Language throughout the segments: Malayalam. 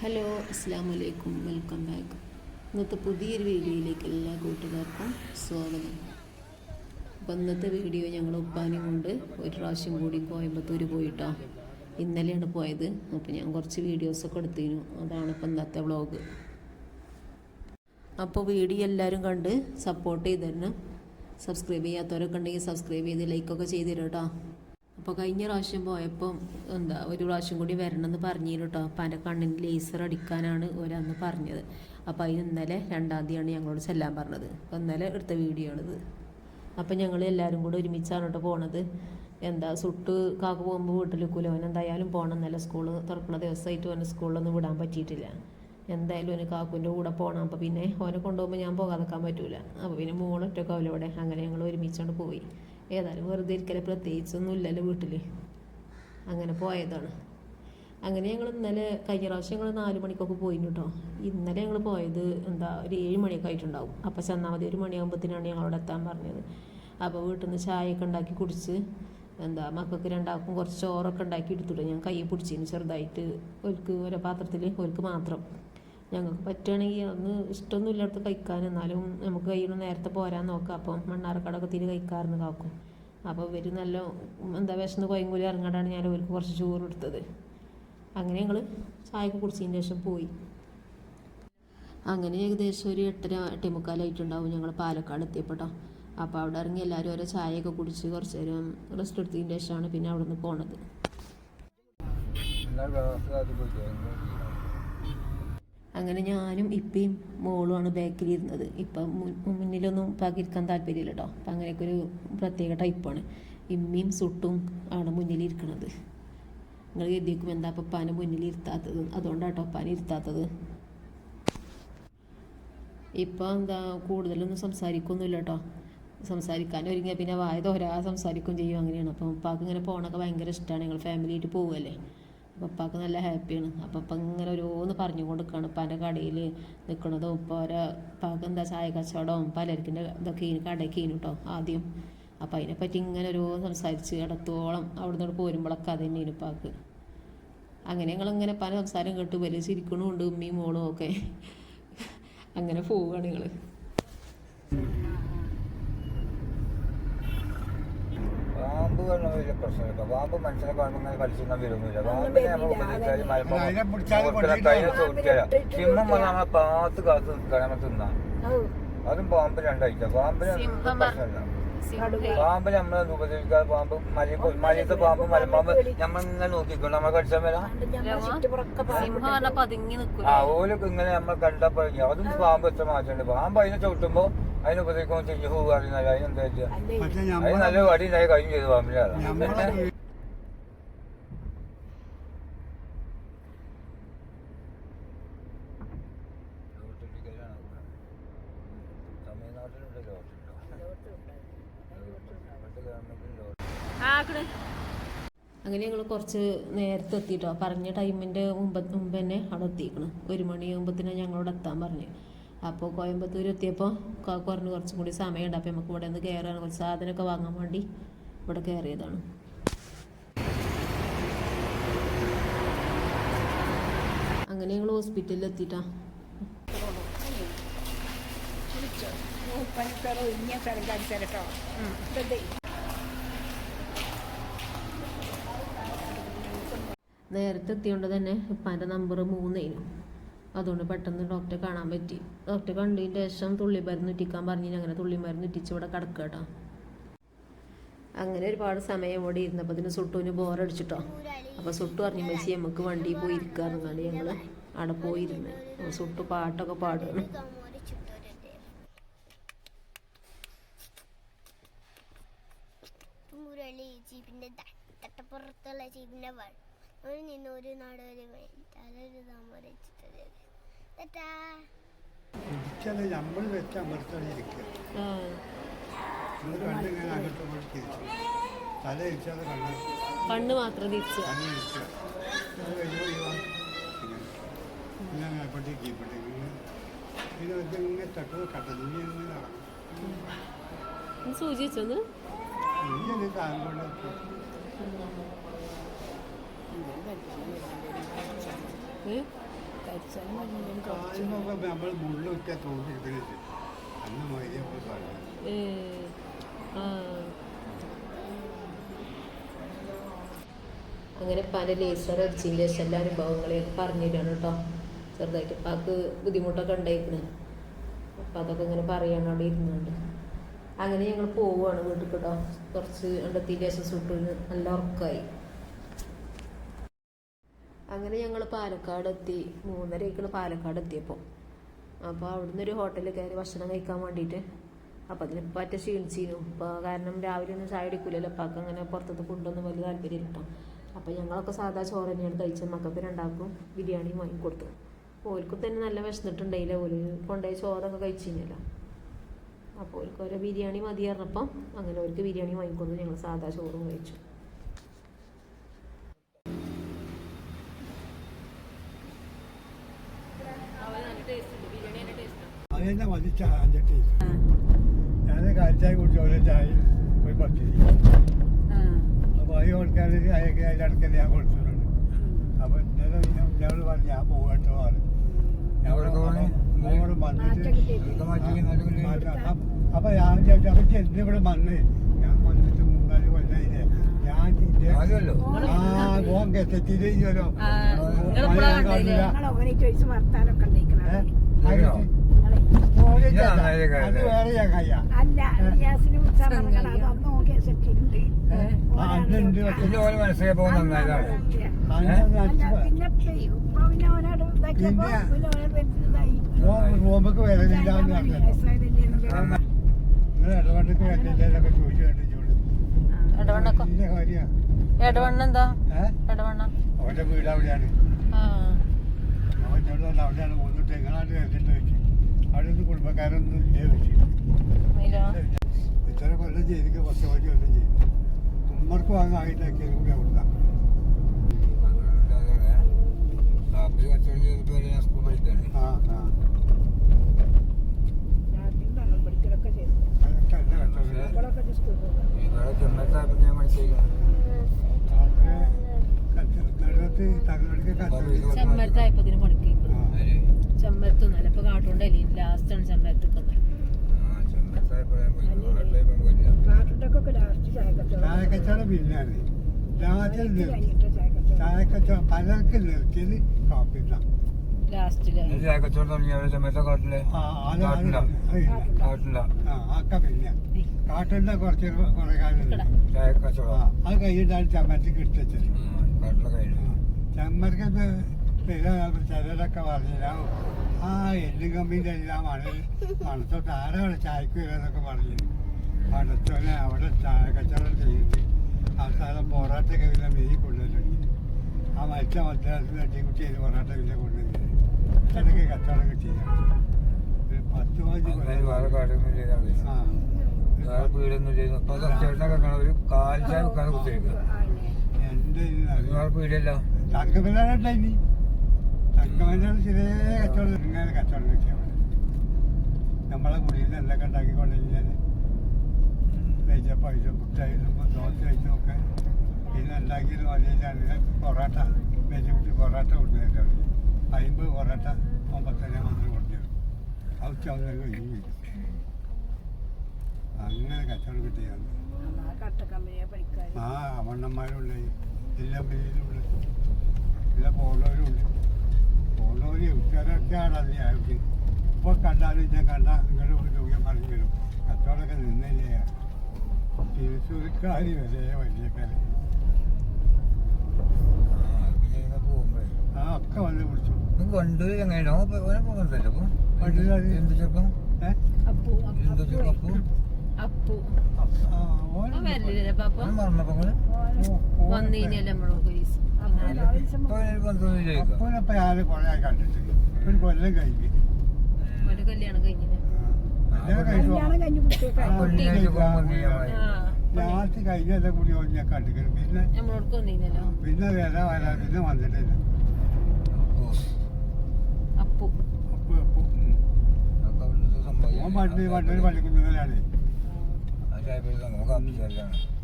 ഹലോ അസ്സാം വലൈക്കും വെൽക്കം ബാക്ക്. ഇന്നത്തെ പുതിയൊരു വീഡിയോയിലേക്ക് എല്ലാ കൂട്ടുകാർക്കും സ്വാഗതം. അപ്പം ഇന്നത്തെ വീഡിയോ ഞങ്ങൾ ഉപ്പാനും കൊണ്ട് ഒരു പ്രാവശ്യം കൂടി കോയമ്പത്തൂർ പോയിട്ടോ. ഇന്നലെയാണ് പോയത്. അപ്പോൾ ഞാൻ കുറച്ച് വീഡിയോസൊക്കെ എടുത്തിരുന്നു. അതാണ് ഇപ്പം ഇന്നത്തെ വ്ളോഗ് അപ്പോൾ വീഡിയോ എല്ലാവരും കണ്ട് സപ്പോർട്ട് ചെയ്ത് തരണം സബ്സ്ക്രൈബ് ചെയ്യാത്തവരൊക്കെ ഉണ്ടെങ്കിൽ സബ്സ്ക്രൈബ് ചെയ്ത് ലൈക്കൊക്കെ ചെയ്ത് തരും കേട്ടോ. അപ്പോൾ കഴിഞ്ഞ പ്രാവശ്യം പോയപ്പോൾ എന്താ ഒരു പ്രാവശ്യം കൂടി വരണമെന്ന് പറഞ്ഞിരുന്നു കേട്ടോ അപ്പം എന്റെ കണ്ണിന് ലേസർ അടിക്കാനാണ് ഒരന്ന് പറഞ്ഞത്. അപ്പോൾ അതിന് ഇന്നലെ രണ്ടാം തീയതിയാണ് ഞങ്ങളോട് ചെല്ലാൻ പറഞ്ഞത്. അപ്പോൾ ഇന്നലെ എടുത്ത വീഡിയോ ആണിത്. അപ്പം ഞങ്ങൾ എല്ലാവരും കൂടെ ഒരുമിച്ചാണ് കേട്ടോ പോണത്. എന്താ സുട്ട് കാക്ക പോകുമ്പോൾ വീട്ടിൽ നിൽക്കൂല? അവൻ എന്തായാലും പോകണം എന്നല്ല സ്കൂൾ തുറക്കുന്ന ദിവസമായിട്ട് അവൻ സ്കൂളിലൊന്നും വിടാൻ പറ്റിയിട്ടില്ല. എന്തായാലും അവന് കാക്കുവിന്റെ കൂടെ പോകണം അപ്പോൾ പിന്നെ അവനെ കൊണ്ടുപോകുമ്പോൾ ഞാൻ പോകാതെക്കാൻ പറ്റൂല. അപ്പോൾ പിന്നെ മോളൊറ്റൊക്കെ അവലോടെ അങ്ങനെ ഞങ്ങൾ ഒരുമിച്ചുകൊണ്ട് പോയി. ഏതായാലും വെറുതെ ഇരിക്കലെ പ്രത്യേകിച്ചൊന്നും ഇല്ലല്ലോ വീട്ടിൽ അങ്ങനെ പോയതാണ്. അങ്ങനെ ഞങ്ങൾ ഇന്നലെ കഴിഞ്ഞ പ്രാവശ്യം ഞങ്ങൾ നാല് മണിക്കൊക്കെ പോയിന് കേട്ടോ ഇന്നലെ ഞങ്ങൾ പോയത് എന്താ ഒരു ഏഴ് മണിയൊക്കെ ആയിട്ടുണ്ടാവും. അപ്പോൾ ചെന്നാൽ മതി ഒരു മണിയാകുമ്പോഴത്തേനാണ് ഞങ്ങളോട് എത്താൻ പറഞ്ഞത്. അപ്പോൾ വീട്ടിൽ നിന്ന് ചായയൊക്കെ ഉണ്ടാക്കി കുടിച്ച് എന്താ മക്കൾക്ക് രണ്ടാൾക്കും കുറച്ച് ചോറൊക്കെ ഉണ്ടാക്കി എടുത്തിട്ട് ഞാൻ കൈ പിടിച്ചിന് ചെറുതായിട്ട്. ഒരിക്ക് ഓരോ പാത്രത്തിൽ ഒരുക്ക് മാത്രം. ഞങ്ങൾക്ക് പറ്റുകയാണെങ്കിൽ ഒന്ന് ഇഷ്ടമൊന്നും ഇല്ലാത്ത കഴിക്കാൻ. എന്നാലും നമുക്ക് കഴിയുന്ന നേരത്തെ പോരാൻ നോക്കാം. അപ്പം മണ്ണാർക്കാടൊക്കെ തിരി കഴിക്കാറുണ്ട് കാക്കും. അപ്പോൾ ഇവർ നല്ല എന്താ വിശന്ന് കൊയങ്കൂലി ഇറങ്ങാണ്ടാണ് ഞാൻ അവർക്ക് കുറച്ച് ചോറ് എടുത്തത് അങ്ങനെ ഞങ്ങൾ ചായയൊക്കെ കുടിച്ചതിന് ശേഷം പോയി. അങ്ങനെ ഏകദേശം ഒരു എട്ടര എട്ടേ മുക്കാലായിട്ടുണ്ടാവും ഞങ്ങൾ പാലക്കാട് എത്തിയപ്പോട്ടോ അപ്പോൾ അവിടെ ഇറങ്ങി എല്ലാവരും ഓരോ ചായയൊക്കെ കുടിച്ച് കുറച്ച് നേരം റെസ്റ്റ് എടുത്തതിന് ശേഷമാണ് പിന്നെ അവിടെ നിന്ന് പോണത് അങ്ങനെ ഞാനും ഇപ്പയും മോളുമാണ് ബാക്കിൽ ഇരുന്നത്. ഇപ്പം മുന്നിലൊന്നും പാകിരിക്കാൻ താല്പര്യമില്ല കേട്ടോ അപ്പം അങ്ങനെയൊക്കെ ഒരു പ്രത്യേക ടൈപ്പാണ് ഇമ്മയും സുട്ടും ആണ് മുന്നിലിരിക്കണത് നിങ്ങൾ കരുതിയേക്കും എന്താ അപ്പം ഉപ്പാനെ മുന്നിൽ ഇരുത്താത്തത്? അതുകൊണ്ടാണ് കേട്ടോ ഉപ്പാനെ ഇരുത്താത്തത്. ഇപ്പം എന്താ കൂടുതലൊന്നും സംസാരിക്കൊന്നുമില്ല കേട്ടോ സംസാരിക്കാൻ ഒരുങ്ങിയാൽ പിന്നെ വായ തോരാ സംസാരിക്കുകയും ചെയ്യും അങ്ങനെയാണ്. അപ്പം ഉപ്പാക്ക് ഇങ്ങനെ പോകണമൊക്കെ ഭയങ്കര ഇഷ്ടമാണ് ഞങ്ങൾ ഫാമിലിയായിട്ട് പോവുമല്ലേ ഉപ്പാക്ക് നല്ല ഹാപ്പിയാണ്. അപ്പം ഇപ്പം ഇങ്ങനെ ഓരോന്ന് പറഞ്ഞു കൊടുക്കുകയാണ് ഉപ്പാന്റെ കടയിൽ നിൽക്കണതും ഉപ്പ ഓരോ ഉപ്പാക്ക് എന്താ ചായ കച്ചവടവും പലർക്കിന്റെ ഇതൊക്കെ ഈ കടയ്ക്ക് കേട്ടോ ആദ്യം. അപ്പം അതിനെപ്പറ്റി ഇങ്ങനെ ഓരോ സംസാരിച്ച് ഇടത്തോളം അവിടെ നിന്ന് പോരുമ്പോഴൊക്കെ അത് തന്നെ ഉപ്പാക്ക്. അങ്ങനെ ഞങ്ങളിങ്ങനെ പല സംസാരം കേട്ട് വലിയ ചിരിക്കണമുണ്ട് ഉമ്മയും മോളും ഒക്കെ. അങ്ങനെ പോവുകയാണ് ഞങ്ങൾ പാമ്പ് പറഞ്ഞ വലിയ പ്രശ്നമില്ല. മനുഷ്യനെ കളിച്ചൊന്നും വരുന്നില്ല. നമ്മൾ ഉപദ്രവിച്ചാൽ സിംഹം വന്ന് നമ്മളെ പാത്ത് കാത്ത് നിൽക്കാൻ നമ്മൾ തിന്നാം. അതും പാമ്പ് രണ്ടായിട്ടാ പാമ്പിന് സിംഹം പ്രശ്നമില്ല. പാമ്പ് നമ്മളെ ഉപദ്രവിക്കാതെ പാമ്പ് മല മലയത്തെ പാമ്പ് മലപ്പാമ്പ് നമ്മൾ ഇങ്ങനെ നോക്കിക്കോ നമ്മൾ കടിച്ചാൽ വരാം. ആ ഓലൊക്കെ ഇങ്ങനെ നമ്മൾ കണ്ടപ്പോ അതും പാമ്പ് എത്ര മാറ്റമുണ്ട്. പാമ്പ് അതിനെ ചവിട്ടുമ്പോ അതിനെ ഉപദ്രവിക്കുമ്പോൾ ചെഞ്ഞു പോകുക അറിയുന്നില്ല അതിനെന്താ നമ്മളെ നല്ല വടി ഉണ്ടായി കഴിഞ്ഞു ചെയ്തു തമിഴ്നാട്ടിലുണ്ടല്ലോ അങ്ങനെ ഞങ്ങൾ കുറച്ച് നേരത്തെ എത്തിയിട്ടോ പറഞ്ഞ ടൈമിന്റെ മുമ്പ് മുമ്പ് തന്നെ അവിടെ എത്തിക്കണം. ഒരു തന്നെ ഞങ്ങളോട് എത്താൻ പറഞ്ഞു. അപ്പോൾ കോയമ്പത്തൂർ എത്തിയപ്പോൾ കുറഞ്ഞ് കുറച്ചും കൂടി സമയമുണ്ട്. അപ്പോൾ നമുക്ക് ഇവിടെ നിന്ന് കയറാൻ കുറച്ച് സാധനമൊക്കെ വാങ്ങാൻ വേണ്ടി ഇവിടെ കയറിയതാണ് അങ്ങനെ ഞങ്ങൾ ഹോസ്പിറ്റലിൽ എത്തിയിട്ടാ നേരത്തെ എത്തിയോണ്ട് തന്നെ ഉപ്പാന്റെ നമ്പർ മൂന്നേനു. അതുകൊണ്ട് പെട്ടെന്ന് ഡോക്ടറെ കാണാൻ പറ്റി. ഡോക്ടറെ കണ്ടതിന് ശേഷം തുള്ളി മരുന്ന് ഇറ്റിക്കാൻ പറഞ്ഞു അങ്ങനെ തുള്ളി മരുന്ന് ഇറ്റിച്ച് ഇവിടെ കിടക്കുക കേട്ടോ. അങ്ങനെ ഒരുപാട് സമയം ഇവിടെ ഇരുന്നപ്പോൾ അതിന് സുട്ടുവിന് ബോറടിച്ചിട്ടോ അപ്പോൾ സുട്ടു പറഞ്ഞു വെച്ച് നമുക്ക് വണ്ടി പോയി ഇരിക്കാറുണ്ട് ഞങ്ങൾ അവിടെ പോയിരുന്ന്. സുട്ടു പാട്ടൊക്കെ പാടുകയാണ് ജീപ്പിന്റെ തട്ടപ്പുറത്തുള്ള ജീപ്പിന്റെ വൾ ഒരു നിന്ന് ഒരു നാട് ഒരു അതൊരു താമരച്ചിട്ടത് ഇടിച്ചത് നമ്മൾ വെച്ച് അമർത്തണി ഇരിക്കുക. ആ. നമ്മൾ കണ്ടിങ്ങനെ അങ്ങോട്ട് ഇങ്ങോട്ട് തിരിച്ചു തല ഇടിച്ചാൽ കണ്ണ് കണ്ണ് മാത്രം തിരിച്ചു. കണ്ണ് വാ- ഇങ്ങനെ ഇങ്ങനെ അപ്പോഴത്തേക്ക് ഇപ്പോഴത്തേക്ക് ഇങ്ങനെ പിന്നെ ഇതിങ്ങനെ തട്ടുമ്പോൾ കട്ടഞ്ഞി ഇങ്ങനെ നടക്കും. സൂചി വെച്ചൊന്ന് ഇങ്ങനെ താഴെ കൊണ്ട് ഏ? അങ്ങനെ പല ലേസർ അടിച്ചതിന്റെ ശേഷം എല്ലാ അനുഭവങ്ങളെയൊക്കെ പറഞ്ഞിട്ടാണ് കേട്ടോ ചെറുതായിട്ട് ഉപ്പാക്ക് ബുദ്ധിമുട്ടൊക്കെ ഉണ്ടായിരുന്നു അപ്പം അതൊക്കെ ഇങ്ങനെ പറയാണ് അവിടെ ഇരുന്നുണ്ട്. അങ്ങനെ ഞങ്ങൾ പോവുകയാണ് വീട്ടിൽ കേട്ടോ കുറച്ച് എന്താ ശേഷം സുട്ടിന് നല്ല ഉറക്കമായി അങ്ങനെ ഞങ്ങൾ പാലക്കാട് എത്തി മൂന്നരയ്ക്കുള്ള പാലക്കാട് എത്തിയപ്പോൾ അപ്പോൾ അവിടുന്ന് ഒരു ഹോട്ടലിൽ കയറി ഭക്ഷണം കഴിക്കാൻ വേണ്ടിയിട്ട് അപ്പോൾ അതിന് പറ്റ ക്ഷീണിച്ചിരുന്നു ഇപ്പോൾ കാരണം രാവിലെ ഒന്നും ചായ അടിക്കില്ലല്ലോ അപ്പം അങ്ങനെ പുറത്തത്തെ ഫുഡൊന്നും വലിയ താല്പര്യം കേട്ടോ അപ്പോൾ ഞങ്ങളൊക്കെ സാധാ ചോറ് തന്നെയാണ് കഴിച്ചത്. മക്കൾക്ക് രണ്ടാൾക്കും ബിരിയാണി വാങ്ങിക്കൊടുത്തു ഓൽക്കും തന്നെ നല്ല വിശന്നിട്ടുണ്ടായില്ല. ഓൽ കൊണ്ടുപോയി ചോറൊക്കെ കഴിച്ചിരുന്നല്ലോ അപ്പോൾ ഓൽക്ക് ഓരോ ബിരിയാണി മതി പറഞ്ഞപ്പം അങ്ങനെ ഓർക്ക് ബിരിയാണി വാങ്ങിക്കൊടുത്തു. ഞങ്ങൾ സാധാ ചോറും കഴിച്ചു അതെന്നെ മതി ചായ ഞാൻ കാൽച്ചായ കുടിച്ചു ഓരോ ചായ പോയി പത്തിരി അപ്പോൾ അത് കൊടുക്കാൻ ചായക്ക് അതിന്റെ അടുക്കൽ ഞാൻ കൊടുത്തിട്ടുണ്ട് അപ്പോൾ ഇന്നലെ എന്നോട് പറഞ്ഞു ഞാൻ പോകട്ടോ പറഞ്ഞു? മോളോട് വന്നിട്ട് ഇതൊക്കെ മാറ്റി ഇങ്ങോട്ട് മാറ്റാം. അപ്പൊ ഞാൻ ചോദിച്ചു അപ്പൊ ചെന്ന് ഇവിടെ വന്ന് ഞാൻ വന്നിട്ട് മൂന്നാൽ കൊല്ലായില്ലേ ഞാൻ ആ ഓൻ കെട്ടിച്ചില്ലോ അത് വേറെ നന്നായതാണ്. പിന്നെ അവനോട് റൂമക്ക് വരലില്ല വരലില്ലൊക്കെ ചോദിച്ചു കണ്ടിച്ചോളൂ കാര്യ. ഇടവണ്ണ എന്താ? ഇടവണ്ണ. അവന്റെ വീട് അവിടെയാണ്. ആ. അവിടെ എന്നോട് അവിടെയാണ് മൂന്നിട്ട് എങ്ങനെ വരലിട്ട് വെച്ചു. ഒന്നും കുടുംബക്കാരൊന്നും ഇല്ലേ ഇത്ര കൊല്ലം ചെയ്തിട്ട് പത്ത് പതിനഞ്ച് കൊല്ലം ചെയ്തു. ഉമ്മർക്ക് വാങ്ങാൻ ആയിട്ടാക്കിയത് കൂടി ഞാൻ ആ ആ ഞങ്ങൾ പഠിക്കലൊക്കെ ചെയ്തു അതൊക്കെ എന്റെ കച്ചവടം നമ്മളൊക്കെ സ്കൂളിൽ പോകും ഇവിടെ ചെമ്മത്തായപ്പോ ഞാൻ മനസ്സിലാക്കണം നടുവത്ത് തങ്ങളുടെ കച്ചവടം ചെമ്മരത്തായപ്പത്തിന് പണിക്ക് ആ ആര്? ചെമ്മരത്തൊന്നല്ല ഇപ്പൊ കാട്ടുകൊണ്ടല്ലേ ലാസ്റ്റാണ് ചെമ്മരത്തിക്കുന്നത് ആ, ചെമ്മത്തായപ്പോ ഞാൻ പോയി. നാട്ടിലായപ്പോ പോയില്ല. കാട്ടിട്ടൊക്കെ ലാസ്റ്റ് ചായ കച്ചവടം ചായ കച്ചവടം പിന്നാണ് രാത്രി നിർത്തി കഴിഞ്ഞിട്ട് പലർക്കും നിർത്തിയത് കാപ്പില്ല ലാസ്റ്റിൽ ഈ ചായ കച്ചവടം തുടങ്ങി. അവിടെ ചെമ്മത്ത കാട്ടിൽ കാട്ടില്ല കാട്ടില്ല ആക്ക പിന്നെ. കാട്ടിന്റെ കുറച്ച് കുറെ കാലം ചായ ആ കച്ചവടം അത് കഴിഞ്ഞിട്ടാണ് ചമ്മത്തിക്ക് എടുത്തത് കാട്ടിലെ കഴിഞ്ഞു. ചമ്മർക്ക് ചിലരൊക്കെ പറഞ്ഞില്ല. ആ എല്ലും കമ്പിന്റെ എല്ലാം മണ മണത്തോട്ട് ആരാണ് ചായക്ക് വരാന്നൊക്കെ പറഞ്ഞു പടത്തോനെ അവിടെ കച്ചവടം ചെയ്തിട്ട് അവസാനം പൊറാട്ടൊക്കെ പിന്നെ മെയ് കൊണ്ടുവന്നിട്ടുണ്ട് ആ മരിച്ച മദ്രാസിൽ തട്ടിക്കുട്ടി ചെയ്ത് പൊറാട്ട പിന്നെ കൊണ്ടുവന്നത് അതൊക്കെ കച്ചവടമൊക്കെ ചെയ്യാം ഒരു പത്ത് പതിനഞ്ച് വേറെ ചെയ്താൽ മതി ആ. ചെയ്യുന്നു ഇപ്പൊ കച്ചവടമൊക്കെ ഒരു വെക്കാതെ എന്റെ ചെറിയ കച്ചവടം ഇങ്ങനെ കച്ചവടം കിട്ടിയാൽ മതി നമ്മളെ കുടിയിൽ എന്തൊക്കെ ഉണ്ടാക്കിക്കൊണ്ടിരിക്കാൻ കഴിച്ച പൈസ മുട്ടായാലും ദോശ കഴിച്ചും ഒക്കെ പിന്നെ ഉണ്ടാക്കിയത് വലിയ പൊറോട്ട വെച്ചുകുട്ടി പൊറോട്ട കൊണ്ടുവരുന്നത് അമ്പത് പൊറോട്ട ഒമ്പത്തന്നെ മാത്രം ഉച്ചയാവുമ്പോൾ കഴിഞ്ഞു വരും. അങ്ങനെ കച്ചവടം കിട്ടിയാണ് ആ അവണ്ണന്മാരുണ്ട് എല്ലാ പേരിലുണ്ട് എല്ലാ പോണവരുണ്ട് പോണവര് ഉത്തരൊക്കെയാണ് അത് ആയിട്ട് ഇപ്പോൾ കണ്ടാലും ഞാൻ കണ്ട നിങ്ങളുടെ ഒരു പറഞ്ഞു വരും. നിന്നില്ലേ തിരുച്ചൂരിക്കാരി വരെ വലിയ പേര് ആ ഒക്കെ വന്ന് പിടിച്ചു കണ്ടു എങ്ങനെയാണോ. എന്ത് ചെറുപ്പം? എന്ത് ചെറുപ്പം ഒരു കൊല്ലം കഴിഞ്ഞ്. ഒരു കല്യാണം കഴിഞ്ഞില്ലേ? കല്യാണം കഴിഞ്ഞു. ലാസ്റ്റ് കഴിഞ്ഞല്ല കൂടി ഞാൻ കണ്ടിട്ട് പിന്നെ പിന്നെ വരാ വരാ പിന്നെ വന്നിട്ടില്ല. അപ്പു അപ്പൊ. അപ്പൊ. ഓൻ പണ്ട് പണ്ടൊരു.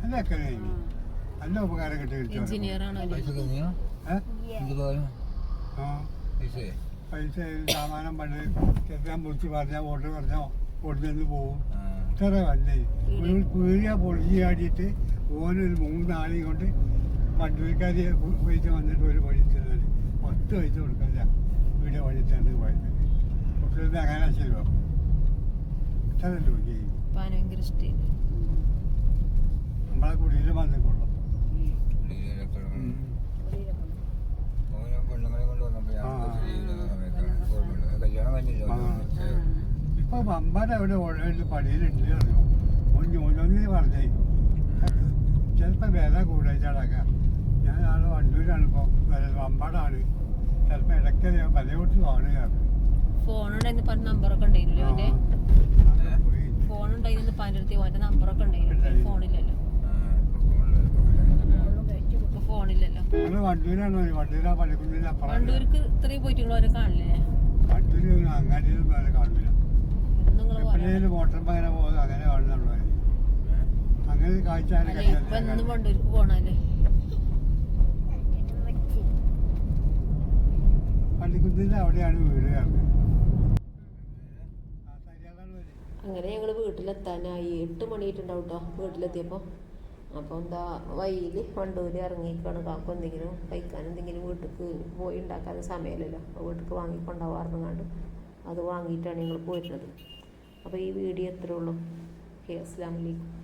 അതൊക്കെ കഴിഞ്ഞു. നല്ല ഉപകാരം കിട്ടി പൈസ സാമാനം പണ്ട് ചെറുക്കാൻ മുറിച്ച് പറഞ്ഞാൽ വോട്ട് പറഞ്ഞോ വോട്ടിൽ നിന്ന് പോകും ആ. വന്നേ വല്ലേ ഒരു പീഴിയ പൊളിഞ്ഞ് ചാടിയിട്ട് ഓനൊരു മൂന്നാളെയും കൊണ്ട് വണ്ടൂർക്കാരി പൈസ വന്നിട്ട് ഒരു വഴി ചെന്നത് പത്ത് പൈസ കൊടുക്കില്ല വീട് വഴി തന്നെ പോയത് കുട്ടികളുടെ അങ്ങനെ ശരിയോ അത്ര നമ്മളെ കുടിയിൽ വന്നിക്കൊള്ളു. പെണ്ണുങ്ങളെ കൊണ്ട്. കല്യാണം കഴിഞ്ഞില്ല? ഇപ്പൊ അവിടെ ഓൾറെഡി പണിയിലുണ്ട് അറിയോ? ഒന്ന് പറഞ്ഞേ. ചിലപ്പോൾ വില കൂടുതലാക്കാം ഞാൻ ആൾ വണ്ടൂരാണ് ഇപ്പോൾ വില വമ്പാടാണ് ചിലപ്പോ ഇടയ്ക്ക് ഉണ്ടായിരുന്നു പല നമ്പറൊക്കെ ഉണ്ടായിരുന്നു പാന്റെ അടുത്ത് ഓന്റെ നമ്പറൊക്കെ ഉണ്ടായിരുന്നു ഫോണില്ലല്ലോ. ഫോണില്ലല്ലോ. വണ്ടൂരാണ്. വണ്ടൂരാ പണിക്കുന്നില്ല അപ്പുറം. വണ്ടൂർക്ക് ഇത്രയും പോയിട്ടുള്ളവരെ കാണില്ലേ? വണ്ടൂര് അങ്ങാടിയിലും കാണില്ല എപ്പോഴേലും അങ്ങനെ ഞങ്ങൾ അങ്ങനെ കാണുന്നുള്ളൂ. അങ്ങനെ കാഴ്ച അല്ലെ ഇപ്പൊ എന്നും വണ്ടൂർക്ക് പോണല്ലേ? പള്ളിക്കുന്നില്ല അവിടെയാണ് വീട് കാണുന്നത്. ആ, അങ്ങനെ ഞങ്ങൾ വീട്ടിലെത്താനായി. എട്ട് മണിയിട്ടുണ്ടാവും കേട്ടോ വീട്ടിലെത്തിയപ്പോൾ അപ്പോൾ എന്താ വഴിയിൽ വണ്ടൂര് ഇറങ്ങിക്കാണ് കാക്ക എന്തെങ്കിലും കഴിക്കാൻ എന്തെങ്കിലും വീട്ടിലേക്ക് പോയി ഉണ്ടാക്കാൻ സമയമില്ലല്ലോ. വീട്ടിലേക്ക് വാങ്ങിക്കൊണ്ടാവാറുണ്ട് അത് വാങ്ങിയിട്ടാണ് ഞങ്ങൾ പോയിരുന്നത്. അപ്പോൾ ഈ വീഡിയോ എത്രയുള്ളൂ ഓക്കെ അസ്സാം വലൈക്കും